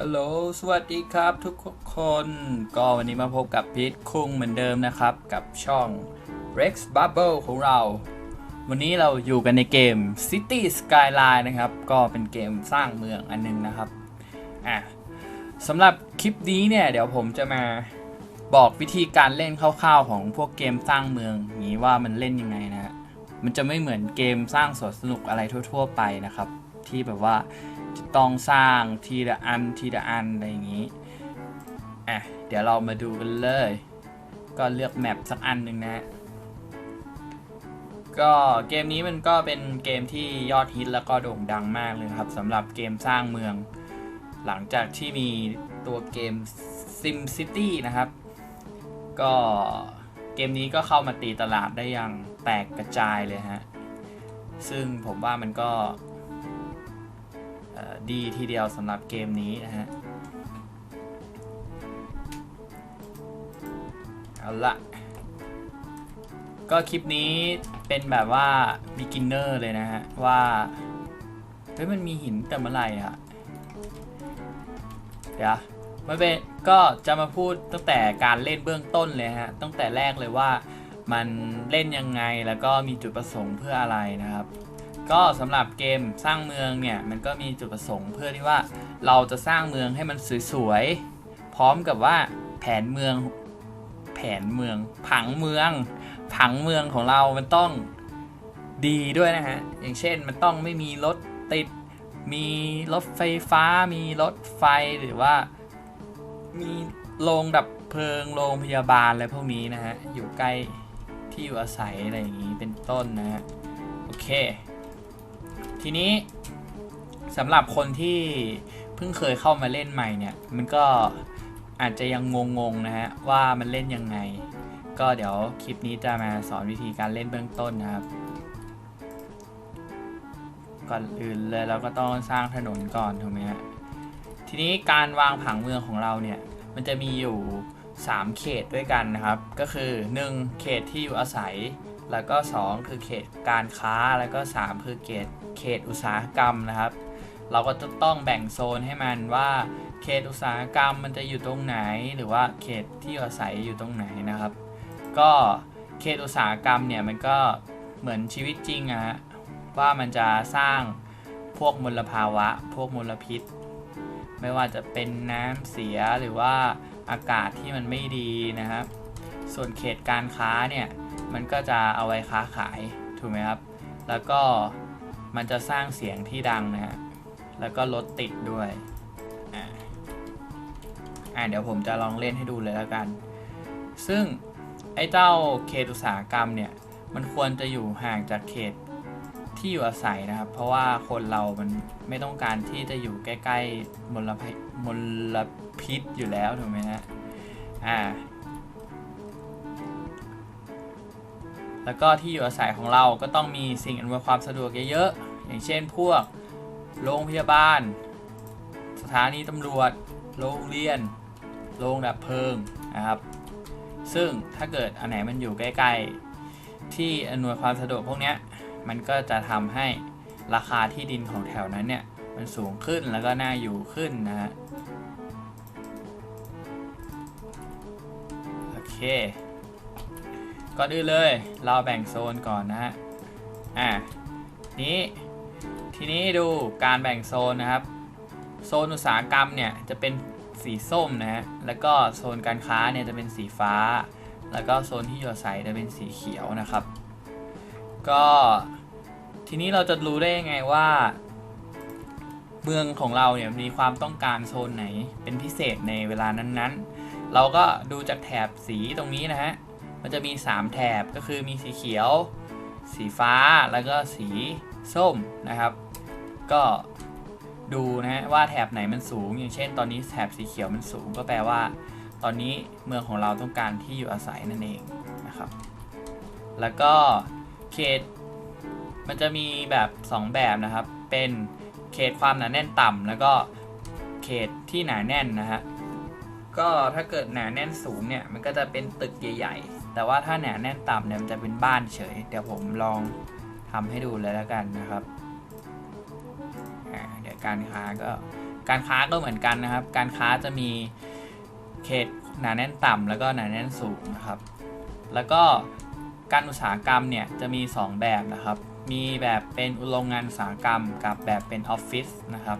ฮัลโหล สวัสดีครับทุกคน ก็วันนี้มาพบกับพีทคุ้งเหมือนเดิมนะครับ กับช่อง Rex Bubble ของเรา วันนี้เราอยู่กันในเกม City Skyline นะครับ ก็เป็นเกมสร้างเมืองอันนึงนะครับ อะสำหรับคลิปนี้เนี่ย เดี๋ยวผมจะมาบอกวิธีการเล่นคร่าวๆของพวกเกมสร้างเมืองนี้ว่ามันเล่นยังไงนะฮะมันจะไม่เหมือนเกมสร้างสวนสนุกอะไรทั่ว ๆ ไปนะครับ ที่แบบว่า จะต้องสร้างทีละอันทีละอันอะไรอย่างนี้อะเดี๋ยวเรามาดูกันเลย ก็เลือกแมปสักอันหนึ่งนะก็เกมนี้มันก็เป็นเกมที่ยอดฮิตแล้วก็โด่งดังมากเลยครับสำหรับเกมสร้างเมือง หลังจากที่มีตัวเกม Sim City นะครับ ก็เกมนี้ก็เข้ามาตีตลาดได้อย่างแตกกระจายเลยฮะ ซึ่งผมว่ามันก็ ดีทีเดียวสำหรับเกมนี้นะฮะ เอาละก็คลิปนี้เป็นแบบว่า beginner เลยนะฮะ ว่า เฮ้ย มันมีหินแต่เมื่อไหร่อะเดี๋ยวไม่เป็นก็จะมาพูดตั้งแต่การเล่นเบื้องต้นเลยฮะ ตั้งแต่แรกเลยว่ามันเล่นยังไงแล้วก็มีจุดประสงค์เพื่ออะไรนะครับ ก็สำหรับเกมสร้างเมืองเนี่ยมันก็มีจุดประสงค์เพื่อที่ว่าเราจะสร้างเมืองให้มันสวยๆ พร้อมกับว่าแผนเมืองแผนเมืองผังเมือง ผังเมืองของเรามันต้องดีด้วยนะฮะ อย่างเช่นมันต้องไม่มีรถติด มีรถไฟฟ้า มีรถไฟหรือว่า มีโรงดับเพลิงโรงพยาบาลอะไรพวกนี้นะฮะ อยู่ใกล้ที่อยู่อาศัยอะไรอย่างนี้เป็นต้นนะฮะ โอเค ทีนี้สำหรับคนที่เพิ่งเคยเข้ามาเล่นใหม่เนี่ย มันก็อาจจะยังงงๆนะฮะว่ามันเล่นยังไง ก็เดี๋ยวคลิปนี้จะมาสอนวิธีการเล่นเบื้องต้นนะครับ ก่อนอื่นเลยเราก็ต้องสร้างถนนก่อนถูกไหมฮะทีนี้การวางผังเมืองของเราเนี่ย มันจะมีอยู่ 3 เขตด้วยกันนะครับ ก็คือ 1 เขตที่อยู่อาศัย แล้วก็ 2 คือเขตการค้าแล้วก็ 3 คือเขตเขตอุตสาหกรรมนะครับ เราก็จะต้องแบ่งโซนให้มันว่าเขตอุตสาหกรรมมันจะอยู่ตรงไหน หรือว่าเขตที่อาศัยอยู่ตรงไหนนะครับ ก็เขตอุตสาหกรรมเนี่ยมันก็เหมือนชีวิตจริงอะฮะว่ามันจะสร้างพวกมลภาวะ พวกมลพิษ ไม่ว่าจะเป็นน้ำเสียหรือว่าอากาศที่มันไม่ดีนะครับ ส่วนเขตการค้าเนี่ย มันก็จะเอาไว้ค้าขายถูกไหมครับ แล้วก็มันจะสร้างเสียงที่ดังนะฮะ แล้วก็รถติดด้วย อ่าอ่าเดี๋ยวผมจะลองเล่นให้ดูเลยแล้วกัน ซึ่งไอ้เจ้าเขตอุตสาหกรรมเนี่ย มันควรจะอยู่ห่างจากเขตที่อยู่อาศัยนะครับ เพราะว่าคนเรามันไม่ต้องการที่จะอยู่ใกล้ๆมลพิษมลพิษอยู่แล้วถูกไหมฮะ อ่า แล้วก็ที่อยู่อาศัยของเราก็ต้องมีสิ่งอำนวยความสะดวกเยอะๆ อย่างเช่นพวกโรงพยาบาล สถานีตำรวจ โรงเรียน โรงดับเพลิงนะครับ ซึ่งถ้าเกิดอันไหนมันอยู่ใกล้ๆ ที่อำนวยความสะดวกพวกนี้มันก็จะทำให้ราคาที่ดินของแถวนั้นเนี่ยมันสูงขึ้นแล้วก็น่าอยู่ขึ้นนะฮะโอเค ก่อนอื่นเลยเราแบ่งโซนก่อนนะฮะอะนี้ทีนี้ดูการแบ่งโซนนะครับ โซนอุตสาหกรรมเนี่ยจะเป็นสีส้มนะฮะแล้วก็โซนการค้าเนี่ยจะเป็นสีฟ้า แล้วก็โซนที่อยู่อาศัยจะเป็นสีเขียวนะครับ ก็ทีนี้เราจะรู้ได้ยังไงว่า เมืองของเราเนี่ยมีความต้องการโซนไหนเป็นพิเศษในเวลานั้นๆ เราก็ดูจากแถบสีตรงนี้นะฮะ มันจะมี 3 แถบก็คือมีสีเขียว สีฟ้าแล้วก็สีส้มนะครับ ก็ดูนะฮะว่าแถบไหนมันสูง อย่างเช่น ตอนนี้แถบสีเขียวมันสูง ก็แปลว่า ตอนนี้เมืองของเราต้องการที่อยู่อาศัยนั่นเองนะครับ แล้วก็เขตมันจะมีแบบ 2 แบบนะครับ เป็นเขตความหนาแน่นต่ำแล้วก็เขตที่หนาแน่นนะฮะก็ถ้าเกิดหนาแน่นสูงเนี่ยมันก็จะเป็นตึกใหญ่ๆ แต่ว่าถ้าหนาแน่นต่ำเนี่ยมันจะเป็นบ้านเฉย เดี๋ยวผมลองทำให้ดูเลยแล้วกันนะครับอ่าเดี๋ยวการค้าก็การค้าก็เหมือนกันนะครับ การค้าจะมีเขตหนาแน่นต่ำแล้วก็หนาแน่นสูงนะครับ แล้วก็การอุตสาหกรรมเนี่ยจะมี 2 แบบนะครับ มีแบบเป็นโรงงานอุตสาหกรรม กับแบบเป็นออฟฟิศนะครับ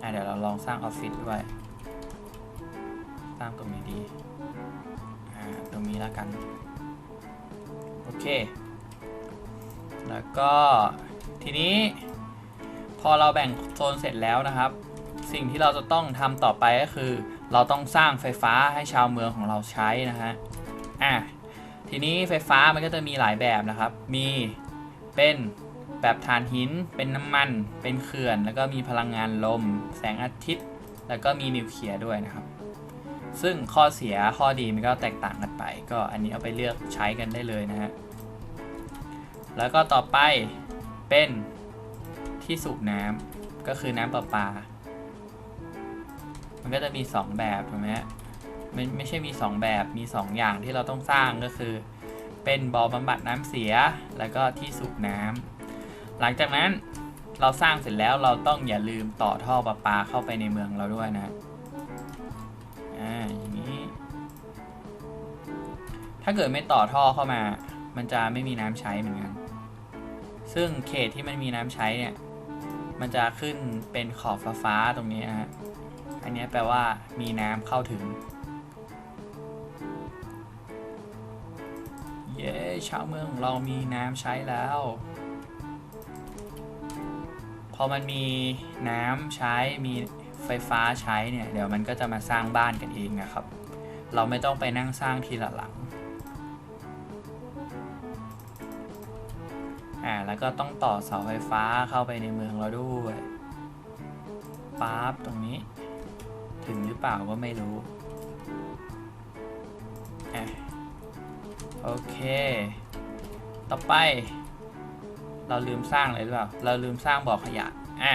อะเดี๋ยวเราลองสร้างออฟฟิศด้วย สร้างตรงนี้ดี นี้แล้วกัน โอเค แล้วก็ทีนี้พอเราแบ่งโซนเสร็จแล้วนะครับ สิ่งที่เราจะต้องทำต่อไปก็คือ เราต้องสร้างไฟฟ้าให้ชาวเมืองของเราใช้นะฮะอะทีนี้ไฟฟ้ามันก็จะมีหลายแบบนะครับ มีเป็นแบบถ่านหิน เป็นน้ำมัน เป็นเขื่อน แล้วก็มีพลังงานลม แสงอาทิตย์ แล้วก็มีนิวเคลียร์ด้วยนะครับ ซึ่งข้อเสียข้อดีมันก็แตกต่างกันไป ก็อันนี้เอาไปเลือกใช้กันได้เลยนะฮะ แล้วก็ต่อไปเป็นที่สูบน้ำก็คือน้ำประปา มันก็จะมี 2 แบบถูกไหมฮะไม่ไม่ใช่มี 2 แบบมี 2 อย่างที่เราต้องสร้างก็คือ เป็นบ่อบำบัดน้ำเสียแล้วก็ที่สูบน้ำหลังจากนั้นเราสร้างเสร็จแล้วเราต้องอย่าลืมต่อท่อประปาเข้าไปในเมืองเราด้วยนะ ถ้าเกิดไม่ต่อท่อเข้ามา มันจะไม่มีน้ำใช้เหมือนกัน ซึ่งเขตที่มันมีน้ำใช้เนี่ย มันจะขึ้นเป็นขอบฟ้าๆตรงนี้ฮะ อันนี้แปลว่ามีน้ำเข้าถึง เย้ชาวเมืองของเรามีน้ำใช้แล้ว พอมันมีน้ำใช้ มีไฟฟ้าใช้เนี่ย เดี๋ยวมันก็จะมาสร้างบ้านกันเองนะครับ เราไม่ต้องไปนั่งสร้างทีละหลัง อ่าแล้วก็ต้องต่อเสาไฟฟ้าเข้าไปในเมืองเราด้วยปั๊บตรงนี้ ถึงหรือเปล่าก็ไม่รู้อะโอเค ต่อไป เราลืมสร้างเลยหรือเปล่า เราลืมสร้างบ่อขยะอะ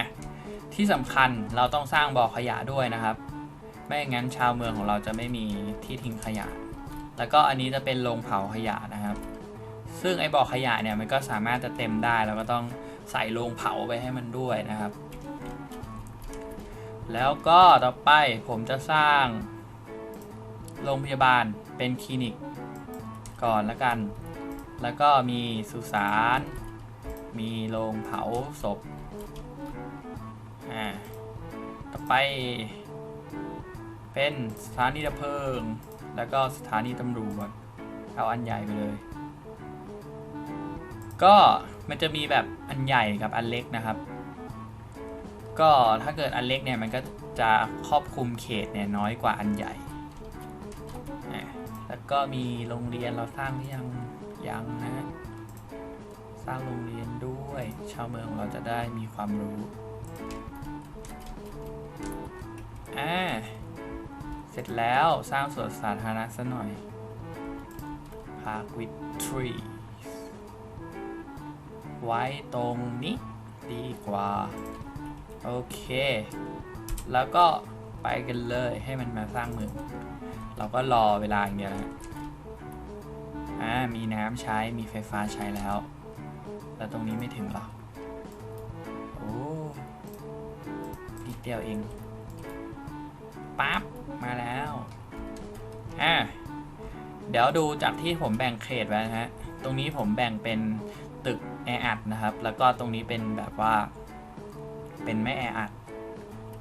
ที่สำคัญเราต้องสร้างบ่อขยะด้วยนะครับ ไม่งั้นชาวเมืองของเราจะไม่มีที่ทิ้งขยะ แล้วก็อันนี้จะเป็นโรงเผาขยะนะครับ ซึ่งไอ้บ่อขยะเนี่ยมันก็สามารถจะเต็มได้เราก็ต้องใส่โรงเผาไปให้มันด้วยนะครับ แล้วก็ต่อไปผมจะสร้างโรงพยาบาลเป็นคลินิกก่อนละกัน แล้วก็มีสุสาน มีโรงเผาศพ อ่า ต่อไป เป็นสถานีดับเพลิง แล้วก็สถานีตำรวจ เอาอันใหญ่ไปเลย ก็มันจะมีแบบอันใหญ่กับอันเล็กนะครับ ก็ถ้าเกิดอันเล็กเนี่ยมันก็จะครอบคลุมเขตเนี่ยน้อยกว่าอันใหญ่ แล้วก็มีโรงเรียนเราสร้างหรือยังยังนะสร้างโรงเรียนด้วย ชาวเมืองเราจะได้มีความรู้อ่าเสร็จแล้วสร้างสวนสาธารณะซะหน่อย Park with tree ไว้ตรงนี้ดีกว่า โอเค แล้วก็ไปกันเลยให้มันมาสร้างเมืองเราก็รอเวลาอย่างเดียวนะอ่ามีน้ำใช้มีไฟฟ้าใช้แล้ว แล้วตรงนี้ไม่ถึงหรอโอ้นิดเดียวเองปั๊บมาแล้วอ่าเดี๋ยวดูจากที่ผมแบ่งเขตไว้นะฮะ ตรงนี้ผมแบ่งเป็นตึก แออัดนะครับ แล้วก็ตรงนี้เป็นแบบว่า เป็นไม่แออัด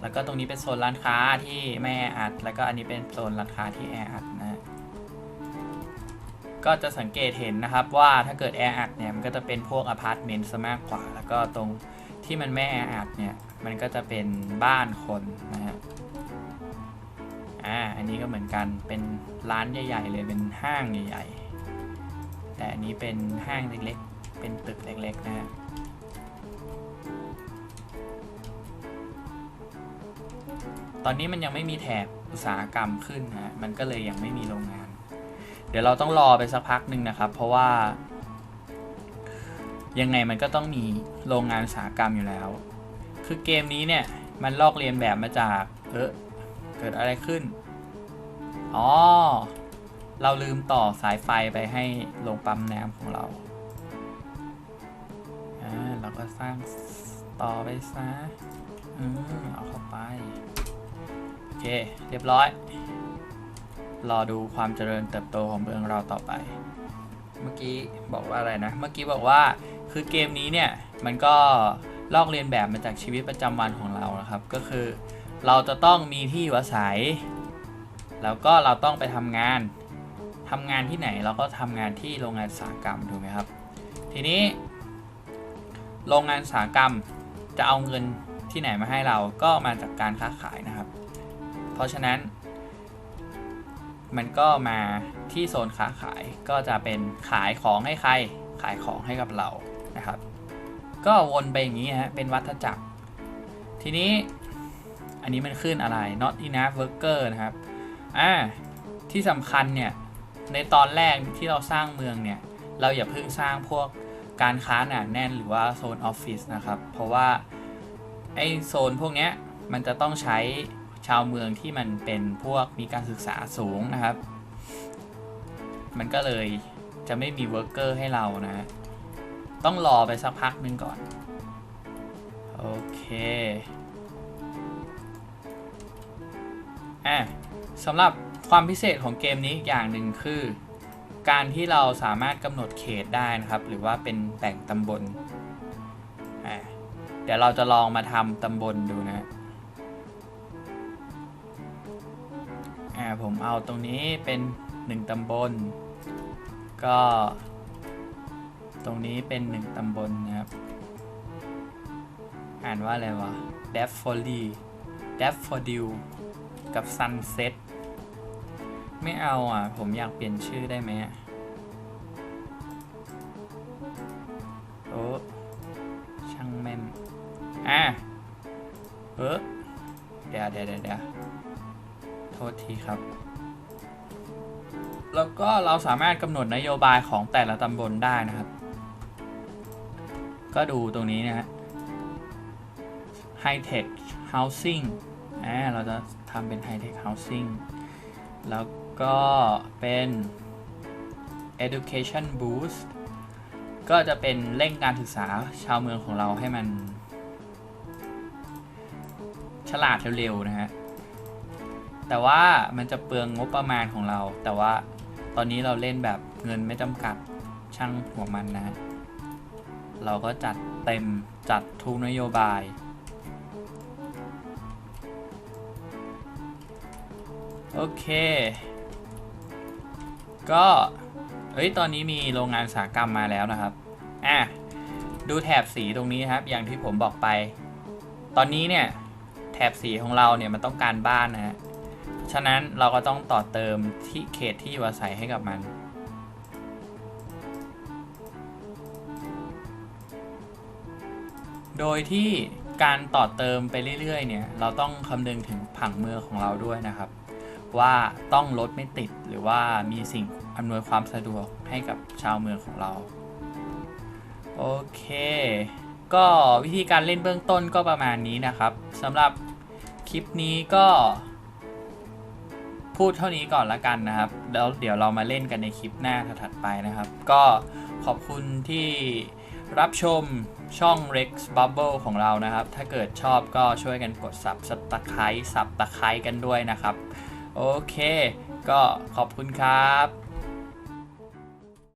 แล้วก็ตรงนี้เป็นโซนร้านค้าที่ไม่แออัด แล้วก็อันนี้เป็นโซนร้านค้าที่แออัดนะฮะก็จะสังเกตเห็นนะครับว่าถ้าเกิดแออัดเนี่ยมันก็จะเป็นพวกอพาร์ตเมนต์ซะมากกว่า แล้วก็ตรงที่มันไม่แออัดเนี่ยมันก็จะเป็นบ้านคนนะฮะอ่าอันนี้ก็เหมือนกันเป็นร้านใหญ่ ๆ เลยเป็นห้างใหญ่ ๆ แต่อันนี้เป็นห้างเล็ก เป็นตึกเล็กๆนะฮะตอนนี้มันยังไม่มีแถบอุตสาหกรรมขึ้นนะมันก็เลยยังไม่มีโรงงาน เดี๋ยวเราต้องรอไปสักพักหนึ่งนะครับ เพราะว่า ยังไงมันก็ต้องมีโรงงานอุตสาหกรรมอยู่แล้ว คือเกมนี้เนี่ยมันลอกเลียนแบบมาจากเออเกิดอะไรขึ้น อ๋อ เราลืมต่อสายไฟไปให้โรงปั๊มน้ำของเรา เราก็สร้างต่อไปซะอืมเอาเข้าไป โอเค เรียบร้อย รอดูความเจริญเติบโตของเมืองเราต่อไป เมื่อกี้บอกว่าอะไรนะ เมื่อกี้บอกว่าคือเกมนี้เนี่ย มันก็ลอกเลียนแบบมาจากชีวิตประจำวันของเรานะครับ ก็คือ เราจะต้องมีที่อยู่อาศัย แล้วก็เราต้องไปทำงานทำงานที่ไหนเราก็ทำงานที่โรงงานอุตสาหกรรมถูกไหมครับ ทีนี้ โรงงานอุตสาหกรรมจะเอาเงินที่ไหนมาให้เราก็มาจากการค้าขายนะครับ เพราะฉะนั้น มันก็มาที่โซนค้าขายก็จะเป็นขายของให้ใคร ขายของให้กับเรานะครับ ก็วนไปอย่างนี้ฮะเป็นวัฏจักร ทีนี้อันนี้มันขึ้นอะไร not enough worker นะครับอ่าที่สำคัญเนี่ยในตอนแรกที่เราสร้างเมืองเนี่ย เราอย่าเพิ่งสร้างพวก การค้าหนาแน่นหรือว่าโซนออฟฟิศนะครับ เพราะว่าไอโซนพวกนี้มันจะต้องใช้ชาวเมืองที่มันเป็นพวกมีการศึกษาสูงนะครับ มันก็เลยจะไม่มีเวิร์กเกอร์ให้เรานะ ต้องรอไปสักพักหนึ่งก่อน โอเคอะสำหรับความพิเศษของเกมนี้อย่างหนึ่งคือ การที่เราสามารถกำหนดเขตได้นะครับ หรือว่าเป็นแบ่งตำบลอะเดี๋ยวเราจะลองมาทำตำบลดูนะอ่าผมเอาตรงนี้เป็นหนึ่งตำบล ก็ ตรงนี้เป็นหนึ่งตำบลนะครับ อ่านว่าอะไรวะ d a f f o d i l d a f f o d i l กับ Sunset ไม่เอาอะ ผมอยากเปลี่ยนชื่อได้ไหมอะโอ้ช่างแม่นอะเออเดี๋ยวเดี๋ยวเดี๋ยวเดี๋ยวโทษทีครับ แล้วก็เราสามารถกำหนดนโยบายของแต่ละตำบลได้นะครับ ก็ดูตรงนี้นะฮะ High Tech Housing อ่าเราจะทำเป็น High Tech Housing แล้ว ก็เป็น Education Boost ก็จะเป็นเร่งการศึกษาชาวเมืองของเราให้มัน ฉลาดเร็วๆนะฮะ แต่ว่ามันจะเปลืองงบประมาณของเรา แต่ว่าตอนนี้เราเล่นแบบเงินไม่จำกัดช่างหัวมันนะ เราก็จัดเต็มจัดทุกนโยบายโอเค ก็เอ้ยตอนนี้มีโรงงานอุตสาหกรรมมาแล้วนะครับอะดูแถบสีตรงนี้ครับ อย่างที่ผมบอกไป ตอนนี้เนี่ยแถบสีของเราเนี่ยมันต้องการบ้านนะฮะฉะนั้นเราก็ต้องต่อเติมที่เขตที่อยู่อาศัยให้กับมัน โดยที่การต่อเติมไปเรื่อยๆเนี่ยเราต้องคำนึงถึงผังเมืองของเราด้วยนะครับ ว่าต้องรถไม่ติดหรือว่ามีสิ่งอำนวยความสะดวกให้กับชาวเมืองของเรา โอเค ก็วิธีการเล่นเบื้องต้นก็ประมาณนี้นะครับสำหรับคลิปนี้ก็ พูดเท่านี้ก่อนละกันนะครับแล้วเดี๋ยวเรามาเล่นกันในคลิปหน้าถัดไปนะครับ ก็ขอบคุณที่รับชมช่อง Rex Bubble ของเรานะครับ ถ้าเกิดชอบก็ช่วยกันกด Subscribe สับตะไคร้กันด้วยนะครับ โอเค ก็ขอบคุณครับ